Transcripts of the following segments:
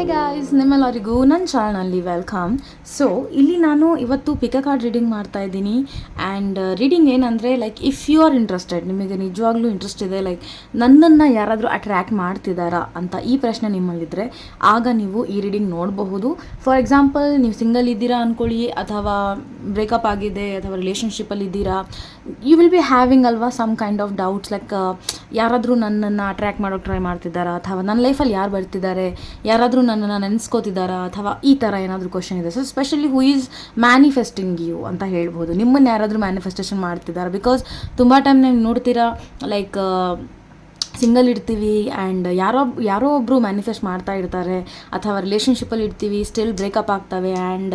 Hey guys ನಿಮ್ಮೆಲ್ಲರಿಗೂ ನನ್ನ ಚಾನಲ್ಲಿ welcome so ಇಲ್ಲಿ ನಾನು ಇವತ್ತು ಪಿಕ ಕಾರ್ಡ್ ರೀಡಿಂಗ್ ಮಾಡ್ತಾ ಇದ್ದೀನಿ. ಆ್ಯಂಡ್ ರೀಡಿಂಗ್ ಏನಂದರೆ like if you are interested ನಿಮಗೆ ನಿಜವಾಗ್ಲೂ ಇಂಟ್ರೆಸ್ಟ್ ಇದೆ ಲೈಕ್ ನನ್ನನ್ನು ಯಾರಾದರೂ ಅಟ್ರ್ಯಾಕ್ಟ್ ಮಾಡ್ತಿದ್ದಾರಾ ಅಂತ ಈ ಪ್ರಶ್ನೆ ನಿಮ್ಮಲ್ಲಿದ್ದರೆ ಆಗ ನೀವು ಈ ರೀಡಿಂಗ್ ನೋಡಬಹುದು. ಫಾರ್ ಎಕ್ಸಾಂಪಲ್ ನೀವು ಸಿಂಗಲ್ ಇದ್ದೀರಾ ಅಂದ್ಕೊಳ್ಳಿ ಅಥವಾ ಬ್ರೇಕಪ್ ಆಗಿದೆ, ಅಥವಾ ರಿಲೇಷನ್ಶಿಪ್ಪಲ್ಲಿ ಇದ್ದೀರಾ ಯು ವಿಲ್ ಬಿ ಹ್ಯಾವಿಂಗ್ ಅಲ್ವಾ some kind of doubts like ಯಾರಾದರೂ ನನ್ನನ್ನು ಅಟ್ರ್ಯಾಕ್ಟ್ ಮಾಡೋಕ್ಕೆ ಟ್ರೈ ಮಾಡ್ತಿದ್ದಾರಾ ಅಥವಾ ನನ್ನ ಲೈಫಲ್ಲಿ ಯಾರು ಬರ್ತಿದ್ದಾರೆ ಯಾರಾದರೂ ನನ್ನನ್ನು ನೆನೆಸ್ಕೋತಿದ್ದಾರಾ ಅಥವಾ ಈ ಥರ ಏನಾದರೂ ಕ್ವಶನ್ ಇದೆ. So specially who is manifesting you ಅಂತ ಹೇಳ್ಬೋದು ನಿಮ್ಮನ್ನು ಯಾರಾದರೂ ಮ್ಯಾನಿಫೆಸ್ಟೇಷನ್ ಮಾಡ್ತಿದ್ದಾರೆ ಬಿಕಾಸ್ ತುಂಬ ಟೈಮ್ ನೀವು ನೋಡ್ತೀರಾ ಲೈಕ್ ಸಿಂಗಲ್ ಇಡ್ತೀವಿ ಆ್ಯಂಡ್ ಯಾರೋ ಯಾರೋ ಒಬ್ಬರು ಮ್ಯಾನಿಫೆಸ್ಟ್ ಮಾಡ್ತಾ ಇರ್ತಾರೆ, ಅಥವಾ ರಿಲೇಷನ್ಶಿಪ್ಪಲ್ಲಿ ಇರ್ತೀವಿ ಸ್ಟಿಲ್ ಬ್ರೇಕಪ್ ಆಗ್ತವೆ ಆ್ಯಂಡ್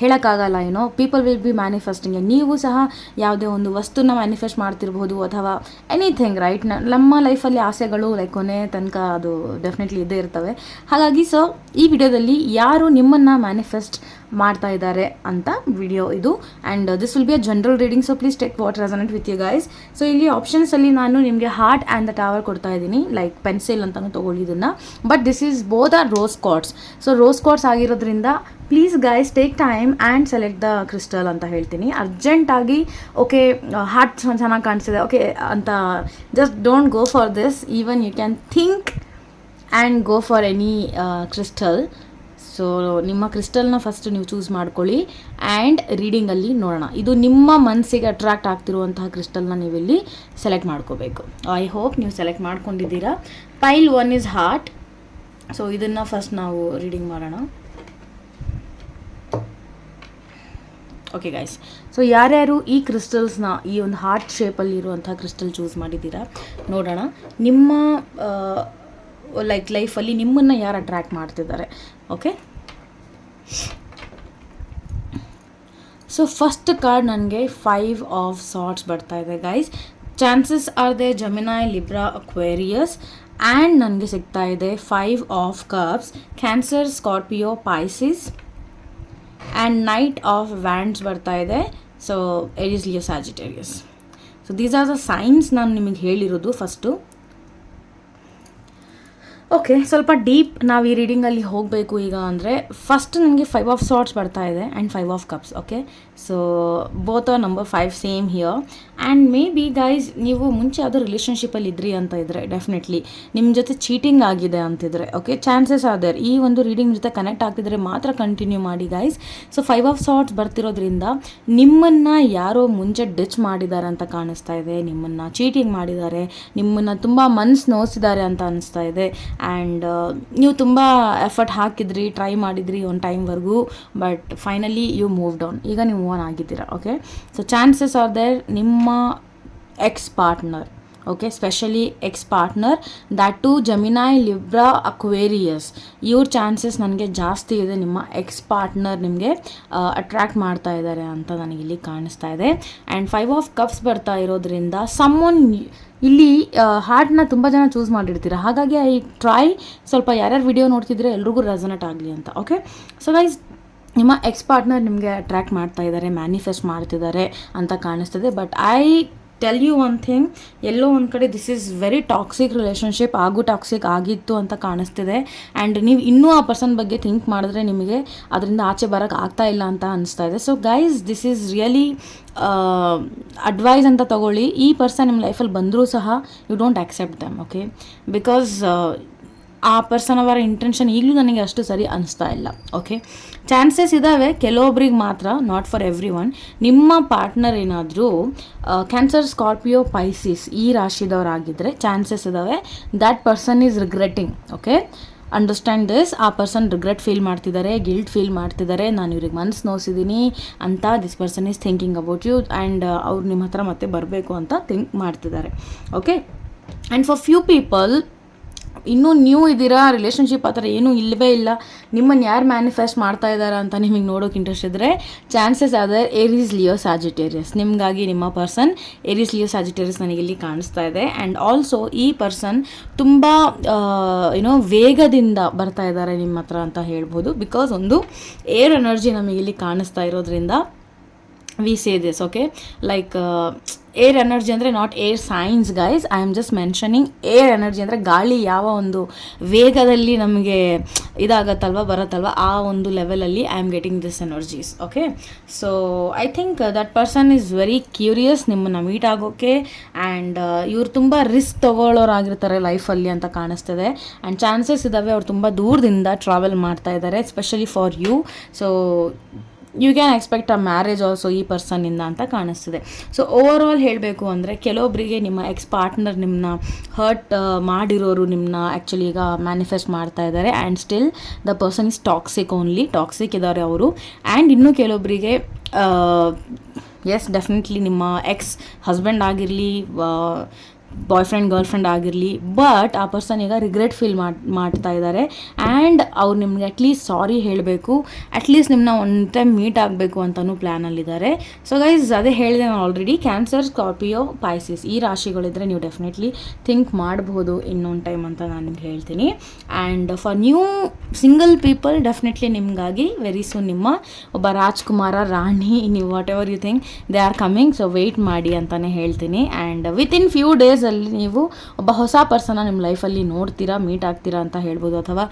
ಹೇಳೋಕ್ಕಾಗಲ್ಲ ಏನೋ ಪೀಪಲ್ ವಿಲ್ ಬಿ ಮ್ಯಾನಿಫೆಸ್ಟಿಂಗ್ ನೀವು ಸಹ ಯಾವುದೇ ಒಂದು ವಸ್ತುನ ಮ್ಯಾನಿಫೆಸ್ಟ್ ಮಾಡ್ತಿರ್ಬೋದು ಅಥವಾ ಎನಿಥಿಂಗ್ ರೈಟ್ ನಮ್ಮ ಲೈಫಲ್ಲಿ ಆಸೆಗಳು ಲೈಕ್ ಕೊನೆ ತನಕ ಅದು ಡೆಫಿನೆಟ್ಲಿ ಇದ್ದೇ ಇರ್ತವೆ. ಹಾಗಾಗಿ ಸೊ ಈ ವಿಡಿಯೋದಲ್ಲಿ ಯಾರು ನಿಮ್ಮನ್ನು ಮ್ಯಾನಿಫೆಸ್ಟ್ ಮಾಡ್ತಾ ಇದ್ದಾರೆ ಅಂತ ವಿಡಿಯೋ ಇದು. And this will be a general reading so please take what resonant with you guys so ಇಲ್ಲಿ ಆಪ್ಷನ್ಸಲ್ಲಿ ನಾನು ನಿಮಗೆ ಹಾರ್ಟ್ ಆ್ಯಂಡ್ ದ ಟವರ್ ಕೊಡ್ತಾ ಇದ್ದೀನಿ. ಲೈಕ್ ಪೆನ್ಸಿಲ್ ಅಂತಲೂ ತೊಗೊಳ್ಳಿ ಇದನ್ನು. But this is both are rose cards so rose cards ಆಗಿರೋದ್ರಿಂದ please guys take time and select the crystal ಅಂತ ಹೇಳ್ತೀನಿ. ಅರ್ಜೆಂಟಾಗಿ, ಓಕೆ ಹಾರ್ಟ್ ಚೆನ್ನಾಗಿ ಕಾಣಿಸ್ತಿದೆ. ಓಕೆ, ಅಂತ just don't go for this even you can think and go for any crystal so ನಿಮ್ಮ ಕ್ರಿಸ್ಟಲ್ನ first ನೀವು ಚೂಸ್ ಮಾಡ್ಕೊಳ್ಳಿ. ಆ್ಯಂಡ್ ರೀಡಿಂಗಲ್ಲಿ ನೋಡೋಣ. ಇದು ನಿಮ್ಮ ಮನಸ್ಸಿಗೆ ಅಟ್ರಾಕ್ಟ್ ಆಗ್ತಿರುವಂತಹ ಕ್ರಿಸ್ಟಲ್ನ ನೀವಿಲ್ಲಿ ಸೆಲೆಕ್ಟ್ ಮಾಡ್ಕೋಬೇಕು. ಐ ಹೋಪ್ ನೀವು ಸೆಲೆಕ್ಟ್ ಮಾಡ್ಕೊಂಡಿದ್ದೀರಾ. Pile one is heart so ಇದನ್ನು ಫಸ್ಟ್ ನಾವು ರೀಡಿಂಗ್ ಮಾಡೋಣ. ಓಕೆ ಗೈಸ್ ಸೊ ಯಾರ್ಯಾರು ಈ ಕ್ರಿಸ್ಟಲ್ಸ್ನ ಈ ಒಂದು ಹಾರ್ಟ್ ಶೇಪಲ್ಲಿ ಇರುವಂಥ ಕ್ರಿಸ್ಟಲ್ ಚೂಸ್ ಮಾಡಿದ್ದೀರಾ, ನೋಡೋಣ. ನಿಮ್ಮ ಲೈಕ್ ಲೈಫಲ್ಲಿ ನಿಮ್ಮನ್ನು ಯಾರು ಅಟ್ರ್ಯಾಕ್ಟ್ ಮಾಡ್ತಿದ್ದಾರೆ? ಓಕೆ ಸೊ ಫಸ್ಟ್ ಕಾರ್ಡ್ ನನಗೆ ಫೈವ್ ಆಫ್ ಸಾರ್ಟ್ಸ್ ಬರ್ತಾ ಇದೆ guys chances are the Gemini Libra Aquarius and ನನಗೆ ಸಿಗ್ತಾ ಇದೆ five of cups Cancer Scorpio Pisces and knight of wands ಬರ್ತಾ ಇದೆ. So Aries Leo Sagittarius so these are the signs ನಾನು ನಿಮಗೆ ಹೇಳಿರೋದು ಫಸ್ಟು ಓಕೆ ಸ್ವಲ್ಪ ಡೀಪ್ ನಾವು ಈ ರೀಡಿಂಗಲ್ಲಿ ಹೋಗಬೇಕು ಈಗ ಅಂದರೆ ಫಸ್ಟ್ ನನಗೆ ಫೈವ್ ಆಫ್ ಸಾಟ್ಸ್ ಬರ್ತಾ ಇದೆ and five of cups okay so both are number five same here and maybe guys ನೀವು ಮುಂಚೆ ಯಾವುದೋ ರಿಲೇಷನ್ಶಿಪ್ಪಲ್ಲಿ ಇದ್ರಿ ಅಂತ ಇದ್ದರೆ ಡೆಫಿನೆಟ್ಲಿ ನಿಮ್ಮ ಜೊತೆ ಚೀಟಿಂಗ್ ಆಗಿದೆ ಅಂತಿದ್ರೆ ಓಕೆ ಚಾನ್ಸಸ್ ಆದರ್ ಈ ಒಂದು ರೀಡಿಂಗ್ ಜೊತೆ ಕನೆಕ್ಟ್ ಆಗ್ತಿದ್ರೆ ಮಾತ್ರ ಕಂಟಿನ್ಯೂ ಮಾಡಿ guys so five of swords ಬರ್ತಿರೋದ್ರಿಂದ ನಿಮ್ಮನ್ನು ಯಾರೋ ಮುಂಚೆ ಡಿಚ್ ಮಾಡಿದ್ದಾರೆ ಅಂತ ಕಾಣಿಸ್ತಾ ಇದೆ, ನಿಮ್ಮನ್ನು ಚೀಟಿಂಗ್ ಮಾಡಿದ್ದಾರೆ, ನಿಮ್ಮನ್ನು ತುಂಬ ಮನ್ಸು ನೋಸಿದ್ದಾರೆ ಅಂತ ಅನಿಸ್ತಾ ಇದೆ. ಆ್ಯಂಡ್ ನೀವು ತುಂಬ ಎಫರ್ಟ್ ಹಾಕಿದ್ರಿ ಟ್ರೈ ಮಾಡಿದ್ರಿ ಒಂದು ಟೈಮ್ವರೆಗೂ but finally you move down ಈಗ ನೀವು ಆನ್ ಆಗಿದ್ದೀರಾ okay so chances are there ನಿಮ್ಮ ex partner okay specially ex partner that to Gemini Libra Aquarius ಇವ್ರ ಚಾನ್ಸಸ್ ನನಗೆ ಜಾಸ್ತಿ ಇದೆ, ನಿಮ್ಮ ಎಕ್ಸ್ ಪಾರ್ಟ್ನರ್ ನಿಮಗೆ ಅಟ್ರ್ಯಾಕ್ಟ್ ಮಾಡ್ತಾ ಇದ್ದಾರೆ ಅಂತ ನನಗಿಲ್ಲಿ ಕಾಣಿಸ್ತಾ ಇದೆ. ಆ್ಯಂಡ್ ಫೈವ್ ಆಫ್ ಕಪ್ಸ್ ಬರ್ತಾ ಇರೋದ್ರಿಂದ ಸಮ್ಮೊನ್ ಇಲ್ಲಿ ಹಾರ್ಟ್ನ ತುಂಬ ಜನ ಚೂಸ್ ಮಾಡಿರ್ತೀರ. ಹಾಗಾಗಿ ಐ ಟ್ರೈ ಸ್ವಲ್ಪ ಯಾರ್ಯಾರು ವಿಡಿಯೋ ನೋಡ್ತಿದ್ರೆ ಎಲ್ರಿಗೂ ರೆಸನೆಟ್ ಆಗಲಿ ಅಂತ ಓಕೆ ಸೊ ಗೈಸ್ ನಿಮ್ಮ ಎಕ್ಸ್ ಪಾರ್ಟ್ನರ್ ನಿಮಗೆ ಅಟ್ರ್ಯಾಕ್ಟ್ ಮಾಡ್ತಾ ಇದ್ದಾರೆ ಮ್ಯಾನಿಫೆಸ್ಟ್ ಮಾಡ್ತಿದ್ದಾರೆ ಅಂತ ಕಾಣಿಸ್ತದೆ. But I tell you one thing ಎಲ್ಲೋ ಒಂದು ಕಡೆ this is very toxic relationship ಆಗು ಟಾಕ್ಸಿಕ್ ಆಗಿತ್ತು ಅಂತ ಕಾಣಿಸ್ತಿದೆ. ಆ್ಯಂಡ್ ನೀವು ಇನ್ನೂ ಆ ಪರ್ಸನ್ ಬಗ್ಗೆ ಥಿಂಕ್ ಮಾಡಿದ್ರೆ ನಿಮಗೆ ಅದರಿಂದ ಆಚೆ ಬರೋಕ್ಕೆ ಆಗ್ತಾ ಇಲ್ಲ ಅಂತ ಅನಿಸ್ತಾ ಇದೆ. So guys this is really advise ಅಂತ ತಗೊಳ್ಳಿ. ಈ ಪರ್ಸನ್ ನಿಮ್ಮ ಲೈಫಲ್ಲಿ ಬಂದರೂ ಸಹ you don't accept them okay because ಆ ಪರ್ಸನ್ ಅವರ ಇಂಟೆನ್ಷನ್ ಈಗಲೂ ನನಗೆ ಅಷ್ಟು ಸರಿ ಅನಿಸ್ತಾ ಇಲ್ಲ ಓಕೆ ಚಾನ್ಸಸ್ ಇದ್ದಾವೆ ಕೆಲವೊಬ್ರಿಗೆ ಮಾತ್ರ ನಾಟ್ ಫಾರ್ ಎವ್ರಿ ಒನ್ ನಿಮ್ಮ ಪಾರ್ಟ್ನರ್ ಏನಾದರೂ ಕ್ಯಾನ್ಸರ್ ಸ್ಕಾರ್ಪಿಯೋ ಪೈಸಿಸ್ ಈ ರಾಶಿದವರಾಗಿದ್ದರೆ ಚಾನ್ಸಸ್ ಇದ್ದಾವೆ that person is regretting okay understand this ಆ ಪರ್ಸನ್ ರಿಗ್ರೆಟ್ ಫೀಲ್ ಮಾಡ್ತಿದ್ದಾರೆ ಗಿಲ್ಟ್ ಫೀಲ್ ಮಾಡ್ತಿದ್ದಾರೆ ನಾನು ಇವ್ರಿಗೆ ಮನಸ್ಸು ನೋಸಿದ್ದೀನಿ ಅಂತ this person is thinking about you and ಅವ್ರು ನಿಮ್ಮ ಹತ್ರ ಮತ್ತೆ ಬರಬೇಕು ಅಂತ ಥಿಂಕ್ ಮಾಡ್ತಿದ್ದಾರೆ okay and for few people ಇನ್ನೂ ನ್ಯೂ ಇದ್ದೀರಾ? ರಿಲೇಷನ್ಶಿಪ್ ಆ ಥರ ಏನೂ ಇಲ್ಲವೇ ಇಲ್ಲ. ನಿಮ್ಮನ್ನು ಯಾರು ಮ್ಯಾನಿಫೆಸ್ಟ್ ಮಾಡ್ತಾ ಇದ್ದಾರೆ ಅಂತ ನಿಮಗೆ ನೋಡೋಕೆ ಇಂಟ್ರೆಸ್ಟ್ ಇದ್ದರೆ ಚಾನ್ಸಸ್ ಆದರ್ ಏರೀಸ್ ಲಿಯೋ ಸ್ಯಾಜಿಟೇರಿಯಸ್ ನಿಮಗಾಗಿ ನಿಮ್ಮ ಪರ್ಸನ್ ಏರೀಸ್ ಲಿಯೋ ಸ್ಯಾಜಿಟೇರಿಯಸ್ ನನಗೆ ಇಲ್ಲಿ ಕಾಣಿಸ್ತಾ ಇದೆ. ಆ್ಯಂಡ್ ಆಲ್ಸೋ ಈ ಪರ್ಸನ್ ತುಂಬ ಏನೋ ವೇಗದಿಂದ ಬರ್ತಾ ಇದ್ದಾರೆ ನಿಮ್ಮ ಹತ್ರ ಅಂತ ಹೇಳ್ಬೋದು. ಬಿಕಾಸ್ ಒಂದು ಏರ್ ಎನರ್ಜಿ ನಮಗೆ ಇಲ್ಲಿ ಕಾಣಿಸ್ತಾ ಇರೋದ್ರಿಂದ we say this okay like air energy ಅಂದರೆ not air signs guys I am just mentioning air energy ಅಂದರೆ ಗಾಳಿ ಯಾವ ಒಂದು ವೇಗದಲ್ಲಿ ನಮಗೆ ಇದಾಗತ್ತಲ್ವ, ಬರುತ್ತಲ್ವ, ಆ ಒಂದು ಲೆವೆಲಲ್ಲಿ I am getting this energies okay so I think that person is very curious ನಿಮ್ಮನ್ನು ಮೀಟ್ ಆಗೋಕ್ಕೆ ಆ್ಯಂಡ್ ಇವ್ರು ತುಂಬ ರಿಸ್ಕ್ ತೊಗೊಳ್ಳೋರಾಗಿರ್ತಾರೆ ಲೈಫಲ್ಲಿ ಅಂತ ಕಾಣಿಸ್ತದೆ. ಆ್ಯಂಡ್ ಚಾನ್ಸಸ್ ಇದ್ದಾವೆ ಅವ್ರು ತುಂಬ ದೂರದಿಂದ ಟ್ರಾವೆಲ್ ಮಾಡ್ತಾ ಇದ್ದಾರೆ specially for you so you can expect a marriage also ಈ ಪರ್ಸನ್ನಿಂದ ಅಂತ ಕಾಣಿಸ್ತಿದೆ. ಸೊ ಓವರ್ ಆಲ್ ಹೇಳಬೇಕು ಅಂದರೆ ಕೆಲವೊಬ್ಬರಿಗೆ ನಿಮ್ಮ ಎಕ್ಸ್ ಪಾರ್ಟ್ನರ್ ನಿಮ್ಮನ್ನ ಹರ್ಟ್ ಮಾಡಿರೋರು ನಿಮ್ಮನ್ನ ಆ್ಯಕ್ಚುಲಿ ಈಗ ಮ್ಯಾನಿಫೆಸ್ಟ್ ಮಾಡ್ತಾ ಇದ್ದಾರೆ and still the person is toxic only toxic ಇದ್ದಾರೆ ಅವರು. ಆ್ಯಂಡ್ ಇನ್ನೂ ಕೆಲವೊಬ್ಬರಿಗೆ ಎಸ್ ಡೆಫಿನೆಟ್ಲಿ ನಿಮ್ಮ ಎಕ್ಸ್ ಹಸ್ಬೆಂಡ್ ಆಗಿರಲಿ ಬಾಯ್ ಫ್ರೆಂಡ್ ಗರ್ಲ್ ಫ್ರೆಂಡ್ ಆಗಿರಲಿ ಬಟ್ ಆ ಪರ್ಸನ್ ಈಗ ರಿಗ್ರೆಟ್ ಫೀಲ್ ಮಾಡಿ, ಮಾಡ್ತಾ ಇದ್ದಾರೆ ಆ್ಯಂಡ್ ಅವ್ರು ನಿಮ್ಗೆ ಅಟ್ಲೀಸ್ಟ್ ಸಾರಿ ಹೇಳಬೇಕು. ಅಟ್ಲೀಸ್ಟ್ ನಿಮ್ಮನ್ನ ಒನ್ ಟೈಮ್ ಮೀಟ್ ಆಗಬೇಕು ಅಂತಲೂ ಪ್ಲ್ಯಾನಲ್ಲಿದ್ದಾರೆ ಸೊ ಗೈಸ್ ಅದೇ ಹೇಳಿದೆ ನಾನು ಆಲ್ರೆಡಿ ಕ್ಯಾನ್ಸರ್ ಸ್ಕಾರ್ಪಿಯೋ ಪೈಸಿಸ್ ಈ ರಾಶಿಗಳಿದ್ರೆ ನೀವು ಡೆಫಿನೆಟ್ಲಿ ಥಿಂಕ್ ಮಾಡಬಹುದು ಇನ್ನೊಂದು ಟೈಮ್ ಅಂತ ನಾನು ನಿಮ್ಗೆ ಹೇಳ್ತೀನಿ. And for new single people definitely ನಿಮಗಾಗಿ ವೆರಿ ಸೂನ್ ನಿಮ್ಮ ಒಬ್ಬ ರಾಜ್ಕುಮಾರ, ರಾಣಿ ನೀವು whatever you think they are coming so wait ಮಾಡಿ ಅಂತಲೇ ಹೇಳ್ತೀನಿ. ಆ್ಯಂಡ್ ವಿತಿನ್ ಫ್ಯೂ ಡೇಸಲ್ಲಿ ನೀವು ಒಬ್ಬ ಹೊಸ ಪರ್ಸನ್ನ ನಿಮ್ಮ ಲೈಫಲ್ಲಿ ನೋಡ್ತೀರಾ ಮೀಟ್ ಆಗ್ತೀರಾ ಅಂತ ಹೇಳ್ಬೋದು. ಅಥವಾ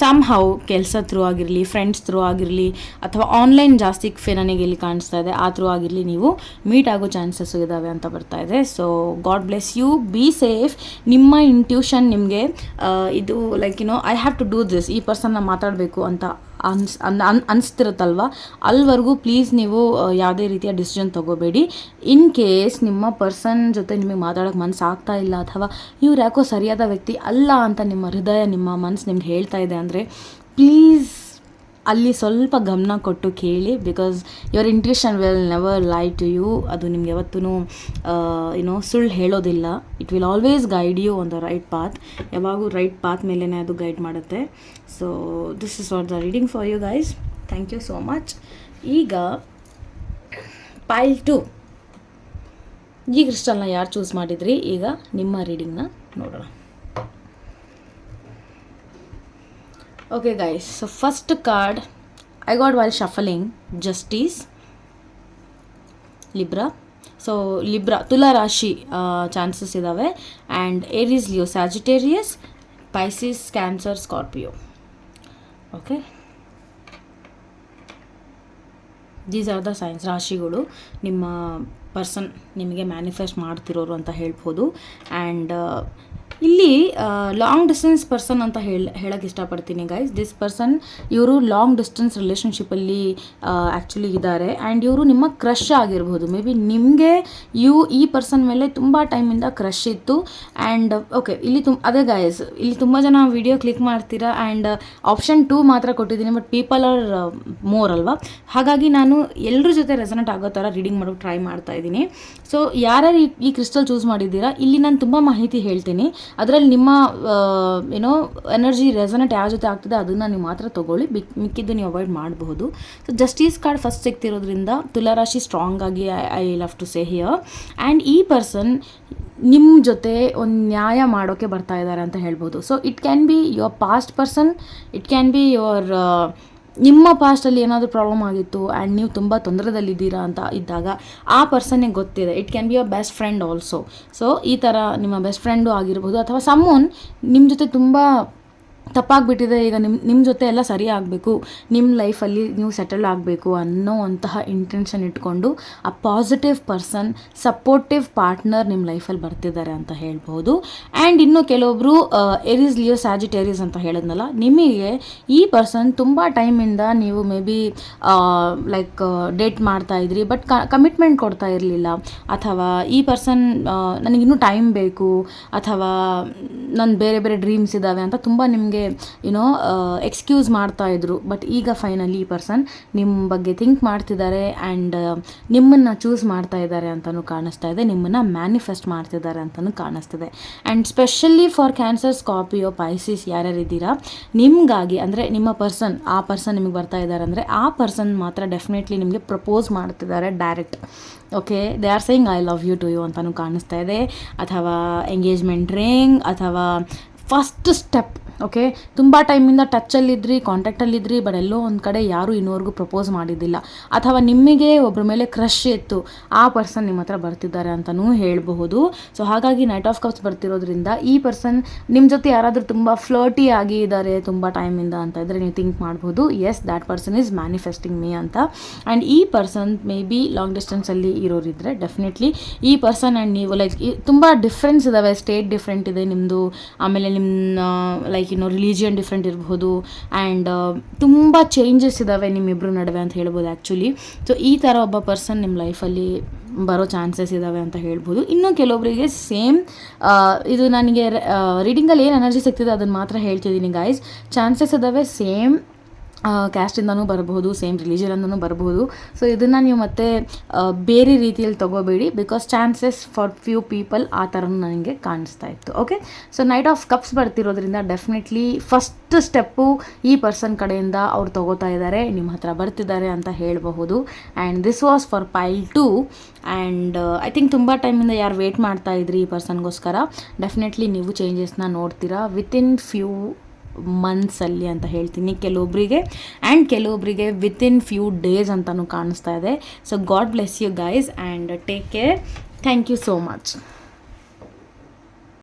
ಸಮ್ ಹೌ ಕೆಲಸ ಥ್ರೂ ಆಗಿರಲಿ ಫ್ರೆಂಡ್ಸ್ ಥ್ರೂ ಆಗಿರಲಿ, ಅಥವಾ ಆನ್ಲೈನ್ ಜಾಸ್ತಿ ನನಗೆ ಇಲ್ಲಿ ಕಾಣಿಸ್ತಾ ಇದೆ, ಆ ಥ್ರೂ ಆಗಿರಲಿ ನೀವು ಮೀಟ್ ಆಗೋ ಚಾನ್ಸಸ್ ಇದ್ದಾವೆ ಅಂತ ಬರ್ತಾ ಇದೆ. So God bless you be safe ನಿಮ್ಮ ಇಂಟ್ಯೂಷನ್ ನಿಮಗೆ ಇದು like you know I have to do this ಈ ಪರ್ಸನ್ನ ಮಾತಾಡಬೇಕು ಅಂತ ಅನ್ಸ್ ಅನ್ ಅನ್ ಅನಿಸ್ತಿರುತ್ತಲ್ವ? ಅಲ್ಲಿವರೆಗೂ ಪ್ಲೀಸ್ ನೀವು ಯಾವುದೇ ರೀತಿಯ ಡಿಸಿಷನ್ ತೊಗೋಬೇಡಿ. ಇನ್ ಕೇಸ್ ನಿಮ್ಮ ಪರ್ಸನ್ ಜೊತೆ ನಿಮಗೆ ಮಾತಾಡೋಕೆ ಮನಸ್ಸು ಆಗ್ತಾ ಇಲ್ಲ ಅಥವಾ ಇವ್ರು ಯಾಕೋ ಸರಿಯಾದ ವ್ಯಕ್ತಿ ಅಲ್ಲ ಅಂತ ನಿಮ್ಮ ಹೃದಯ, ನಿಮ್ಮ ಮನಸ್ಸು ನಿಮ್ಗೆ ಹೇಳ್ತಾ ಇದೆ ಅಂದರೆ ಪ್ಲೀಸ್ ಅಲ್ಲಿ ಸ್ವಲ್ಪ ಗಮನ ಕೊಟ್ಟು ಕೇಳಿ because your intuition will never lie to you ಅದು ನಿಮ್ಗೆ ಯಾವತ್ತೂ ಏನೋ ಸುಳ್ಳು ಹೇಳೋದಿಲ್ಲ. It will always guide you on the right path ಯಾವಾಗೂ ರೈಟ್ ಪಾತ್ ಮೇಲೇ ಅದು ಗೈಡ್ ಮಾಡುತ್ತೆ. So this is what the reading for you guys thank you so much ಈಗ ಪೈಲ್ ಟು ಈ ಕ್ರಿಸ್ಟಲ್ನ ಯಾರು ಚೂಸ್ ಮಾಡಿದ್ರಿ? ಈಗ ನಿಮ್ಮ ರೀಡಿಂಗ್ನ ನೋಡೋಣ. Okay, guys. So first card I got while shuffling Justice, Libra. So Libra ತುಲಾ ರಾಶಿ ಚಾನ್ಸಸ್ ಇದ್ದಾವೆ and Aries Leo Sagittarius Pisces Cancer Scorpio okay these are the signs ರಾಶಿಗಳು ನಿಮ್ಮ ಪರ್ಸನ್ ನಿಮಗೆ ಮ್ಯಾನಿಫೆಸ್ಟ್ ಮಾಡ್ತಿರೋರು ಅಂತ ಹೇಳ್ಬೋದು ಆ್ಯಂಡ್ ಇಲ್ಲಿ ಲಾಂಗ್ ಡಿಸ್ಟೆನ್ಸ್ ಪರ್ಸನ್ ಅಂತ ಹೇಳಿ ಹೇಳಕ್ಕೆ ಇಷ್ಟಪಡ್ತೀನಿ ಗೈಸ್ ದಿಸ್ ಪರ್ಸನ್ ಇವರು ಲಾಂಗ್ ಡಿಸ್ಟೆನ್ಸ್ ರಿಲೇಷನ್ಶಿಪ್ಪಲ್ಲಿ ಆ್ಯಕ್ಚುಲಿ ಇದ್ದಾರೆ ಆ್ಯಂಡ್ ಇವರು ನಿಮ್ಮ ಕ್ರಶ್ ಆಗಿರ್ಬೋದು. ಮೇ ಬಿ ನಿಮಗೆ ಯು ಈ ಪರ್ಸನ್ ಮೇಲೆ ತುಂಬ ಟೈಮಿಂದ ಕ್ರಶ್ ಇತ್ತು. ಆ್ಯಂಡ್ ಓಕೆ ಇಲ್ಲಿ ತುಂಬ ಅದೇ ಗೈಸ್ ಇಲ್ಲಿ ತುಂಬ ಜನ ವಿಡಿಯೋ ಕ್ಲಿಕ್ ಮಾಡ್ತೀರಾ? ಆ್ಯಂಡ್ ಆಪ್ಷನ್ ಟೂ ಮಾತ್ರ ಕೊಟ್ಟಿದ್ದೀನಿ ಬಟ್ ಪೀಪಲ್ ಆರ್ ಮೋರ್ ಅಲ್ವಾ? ಹಾಗಾಗಿ ನಾನು ಎಲ್ಲರ ಜೊತೆ ರೆಸನೆಟ್ ಆಗೋ ಥರ ರೀಡಿಂಗ್ ಮಾಡೋಕ್ಕೆ ಟ್ರೈ ಮಾಡ್ತಾ ಇದ್ದೀನಿ. ಸೊ ಯಾರ್ಯಾರು ಈ- ಈ ಕ್ರಿಸ್ಟಲ್ ಚೂಸ್ ಮಾಡಿದ್ದೀರಾ? ಇಲ್ಲಿ ನಾನು ತುಂಬ ಮಾಹಿತಿ ಹೇಳ್ತೀನಿ. ಅದರಲ್ಲಿ ನಿಮ್ಮ ಏನೋ ಎನರ್ಜಿ ರೆಸನೆಟ್ ಯಾವ ಜೊತೆ ಆಗ್ತದೆ ಅದನ್ನು ನೀವು ಮಾತ್ರ ತೊಗೊಳ್ಳಿ. ಬಿಕ್ ಮಿಕ್ಕಿದ್ದು ನೀವು ಅವಾಯ್ಡ್ ಮಾಡಬಹುದು. ಸೊ ಜಸ್ಟಿಸ್ ಕಾರ್ಡ್ ಫಸ್ಟ್ ಸಿಗ್ತಿರೋದ್ರಿಂದ ತುಲಾರಾಶಿ ಸ್ಟ್ರಾಂಗ್ ಆಗಿ I love to say here and ಈ ಪರ್ಸನ್ ನಿಮ್ಮ ಜೊತೆ ಒಂದು ನ್ಯಾಯ ಮಾಡೋಕ್ಕೆ ಬರ್ತಾ ಇದ್ದಾರೆ ಅಂತ ಹೇಳ್ಬೋದು so it can be your past person it can be your ನಿಮ್ಮ ಪಾಸ್ಟಲ್ಲಿ ಏನಾದರೂ ಪ್ರಾಬ್ಲಮ್ ಆಗಿತ್ತು ಆ್ಯಂಡ್ ನೀವು ತುಂಬ ತೊಂದರೆದಲ್ಲಿದ್ದೀರಾ ಅಂತ ಇದ್ದಾಗ ಆ ಪರ್ಸನ್ನಿಗೆ ಗೊತ್ತಿದೆ. It can be a best friend also so ಈ ಥರ ನಿಮ್ಮ ಬೆಸ್ಟ್ ಫ್ರೆಂಡು ಆಗಿರ್ಬೋದು ಅಥವಾ ಸಮ್ಮೋನ್ ನಿಮ್ಮ ಜೊತೆ ತುಂಬ ತಪ್ಪಾಗ್ಬಿಟ್ಟಿದೆ, ಈಗ ನಿಮ್ಮ ನಿಮ್ಮ ಜೊತೆ ಎಲ್ಲ ಸರಿ ಆಗಬೇಕು ನಿಮ್ಮ ಲೈಫಲ್ಲಿ ನೀವು ಸೆಟಲ್ ಆಗಬೇಕು ಅನ್ನೋ ಅಂತಹ ಇಂಟೆನ್ಷನ್ ಇಟ್ಕೊಂಡು ಆ ಪಾಸಿಟಿವ್ ಪರ್ಸನ್ ಸಪೋರ್ಟಿವ್ ಪಾರ್ಟ್ನರ್ ನಿಮ್ಮ ಲೈಫಲ್ಲಿ ಬರ್ತಿದ್ದಾರೆ ಅಂತ ಹೇಳ್ಬೋದು. ಆ್ಯಂಡ್ ಇನ್ನು ಕೆಲವೊಬ್ಬರು ಎರಿಸ್ ಲಿಯೋ ಸ್ಯಾಜಿಟೇರಿಯಸ್ ಅಂತ ಹೇಳಿದ್ನಲ್ಲ, ನಿಮಗೆ ಈ ಪರ್ಸನ್ ತುಂಬ ಟೈಮಿಂದ ನೀವು ಮೇ ಬಿ ಲೈಕ್ ಡೇಟ್ ಮಾಡ್ತಾ ಇದ್ರಿ ಬಟ್ ಕಮಿಟ್ಮೆಂಟ್ ಕೊಡ್ತಾ ಇರಲಿಲ್ಲ. ಅಥವಾ ಈ ಪರ್ಸನ್ ನನಗಿನ್ನೂ ಟೈಮ್ ಬೇಕು, ಅಥವಾ ನನ್ನ ಬೇರೆ ಬೇರೆ ಡ್ರೀಮ್ಸ್ ಇದ್ದಾವೆ ಅಂತ ತುಂಬ ನಿಮಗೆ ಯುನೋ ಎಕ್ಸ್ಕ್ಯೂಸ್ ಮಾಡ್ತಾ ಇದ್ರು. ಬಟ್ ಈಗ ಫೈನಲಿ ಈ ಪರ್ಸನ್ ನಿಮ್ಮ ಬಗ್ಗೆ ಥಿಂಕ್ ಮಾಡ್ತಿದ್ದಾರೆ ಆ್ಯಂಡ್ ನಿಮ್ಮನ್ನು ಚೂಸ್ ಮಾಡ್ತಾ ಇದ್ದಾರೆ ಅಂತಲೂ ಕಾಣಿಸ್ತಾ ಇದೆ. ನಿಮ್ಮನ್ನು ಮ್ಯಾನಿಫೆಸ್ಟ್ ಮಾಡ್ತಿದ್ದಾರೆ ಅಂತಲೂ ಕಾಣಿಸ್ತಿದೆ. And specially for Cancer Scorpio Pisces ಯಾರ್ಯಾರಿದ್ದೀರಾ ನಿಮಗಾಗಿ ಅಂದರೆ ನಿಮ್ಮ ಪರ್ಸನ್ ಆ ಪರ್ಸನ್ ನಿಮಗೆ ಬರ್ತಾ ಇದ್ದಾರೆ ಅಂದರೆ ಆ ಪರ್ಸನ್ ಮಾತ್ರ ಡೆಫಿನೆಟ್ಲಿ ನಿಮಗೆ ಪ್ರಪೋಸ್ ಮಾಡ್ತಿದ್ದಾರೆ direct okay they are saying I love you to you ಅಂತಲೂ ಕಾಣಿಸ್ತಾ ಇದೆ. ಅಥವಾ ಎಂಗೇಜ್ಮೆಂಟ್ ರಿಂಗ್ ಅಥವಾ ಫಸ್ಟ್ ಸ್ಟೆಪ್ ಓಕೆ ತುಂಬ ಟೈಮಿಂದ ಟಚ್ಚಲ್ಲಿದ್ರಿ ಕಾಂಟ್ಯಾಕ್ಟಲ್ಲಿದ್ರಿ ಬಟ್ ಎಲ್ಲೋ ಒಂದು ಕಡೆ ಯಾರೂ ಇನ್ನೂವರೆಗೂ ಪ್ರಪೋಸ್ ಮಾಡಿದ್ದಿಲ್ಲ. ಅಥವಾ ನಿಮಗೆ ಒಬ್ಬರ ಮೇಲೆ ಕ್ರಶ್ ಇತ್ತು, ಆ ಪರ್ಸನ್ ನಿಮ್ಮ ಹತ್ರ ಬರ್ತಿದ್ದಾರೆ ಅಂತಲೂ ಹೇಳಬಹುದು. ಸೊ ಹಾಗಾಗಿ ನೈಟ್ ಆಫ್ ಕಪ್ಸ್ ಬರ್ತಿರೋದ್ರಿಂದ ಈ ಪರ್ಸನ್ ನಿಮ್ಮ ಜೊತೆ ಯಾರಾದರೂ ತುಂಬ ಫ್ಲರ್ಟಿ ಆಗಿ ಇದ್ದಾರೆ ತುಂಬ ಟೈಮಿಂದ ಅಂತ ಇದ್ದರೆ ನೀವು ಥಿಂಕ್ ಮಾಡ್ಬೋದು yes that person is manifesting me ಅಂತ. ಆ್ಯಂಡ್ ಈ ಪರ್ಸನ್ ಮೇ ಬಿ ಲಾಂಗ್ ಡಿಸ್ಟೆನ್ಸಲ್ಲಿ ಇರೋರಿದ್ರೆ ಡೆಫಿನೆಟ್ಲಿ ಈ ಪರ್ಸನ್ ಆ್ಯಂಡ್ ನೀವು ಲೈಕ್ ತುಂಬ ಡಿಫ್ರೆನ್ಸ್ ಇದ್ದಾವೆ ಸ್ಟೇಟ್ ಡಿಫ್ರೆಂಟ್ ಇದೆ ನಿಮ್ಮದು ಆಮೇಲೆ ನಿಮ್ಮ ಲೈಕ್ ಇನ್ನು ರಿಲಿಜಿಯನ್ ಡಿಫ್ರೆಂಟ್ ಇರ್ಬೋದು ಆ್ಯಂಡ್ ತುಂಬ ಚೇಂಜಸ್ ಇದ್ದಾವೆ ನಿಮ್ಮಿಬ್ಬರ ನಡುವೆ ಅಂತ ಹೇಳ್ಬೋದು ಆ್ಯಕ್ಚುಲಿ ಸೊ ಈ ಥರ ಒಬ್ಬ ಪರ್ಸನ್ ನಿಮ್ಮ ಲೈಫಲ್ಲಿ ಬರೋ ಚಾನ್ಸಸ್ ಇದ್ದಾವೆ ಅಂತ ಹೇಳ್ಬೋದು. ಇನ್ನು ಕೆಲವೊಬ್ಬರಿಗೆ ಸೇಮ್ ಇದು ನನಗೆ ರೀಡಿಂಗಲ್ಲಿ ಏನು ಎನರ್ಜಿ ಸಿಗ್ತಿದೆ ಅದನ್ನು ಮಾತ್ರ ಹೇಳ್ತಿದ್ದೀನಿ ಗೈಸ್ ಚಾನ್ಸಸ್ ಇದ್ದಾವೆ ಸೇಮ್ ಕ್ಯಾಸ್ಟಿಂದನೂ ಬರಬಹುದು ಸೇಮ್ ರಿಲಿಜನಿಂದನೂ ಬರಬಹುದು. ಸೊ ಇದನ್ನು ನೀವು ಮತ್ತೆ ಬೇರೆ ರೀತಿಯಲ್ಲಿ ತಗೋಬೇಡಿ because chances for few people ಆ ಥರನೂ ನನಗೆ ಕಾಣಿಸ್ತಾ ಇತ್ತು okay so knight of cups ಬರ್ತಿರೋದ್ರಿಂದ definitely first step ಈ ಪರ್ಸನ್ ಕಡೆಯಿಂದ ಅವ್ರು ತಗೋತಾ ಇದ್ದಾರೆ, ನಿಮ್ಮ ಹತ್ರ ಬರ್ತಿದ್ದಾರೆ ಅಂತ ಹೇಳಬಹುದು. And this was for pile two and I think ತುಂಬ ಟೈಮಿಂದ ಯಾರು ವೇಟ್ ಮಾಡ್ತಾ ಇದ್ರಿ ಈ ಪರ್ಸನ್ಗೋಸ್ಕರ ಡೆಫಿನೆಟ್ಲಿ ನೀವು ಚೇಂಜಸ್ನ ನೋಡ್ತೀರಾ. ವಿತಿನ್ ಫ್ಯೂ ಮಂತ್ಸಲ್ಲಿ ಅಂತ ಹೇಳ್ತೀನಿ ಕೆಲವೊಬ್ಬರಿಗೆ ಆ್ಯಂಡ್ ಕೆಲವೊಬ್ಬರಿಗೆ ವಿತಿನ್ ಫ್ಯೂ ಡೇಸ್ ಅಂತಲೂ ಕಾಣಿಸ್ತಾ ಇದೆ. So God bless you guys and take care thank you so much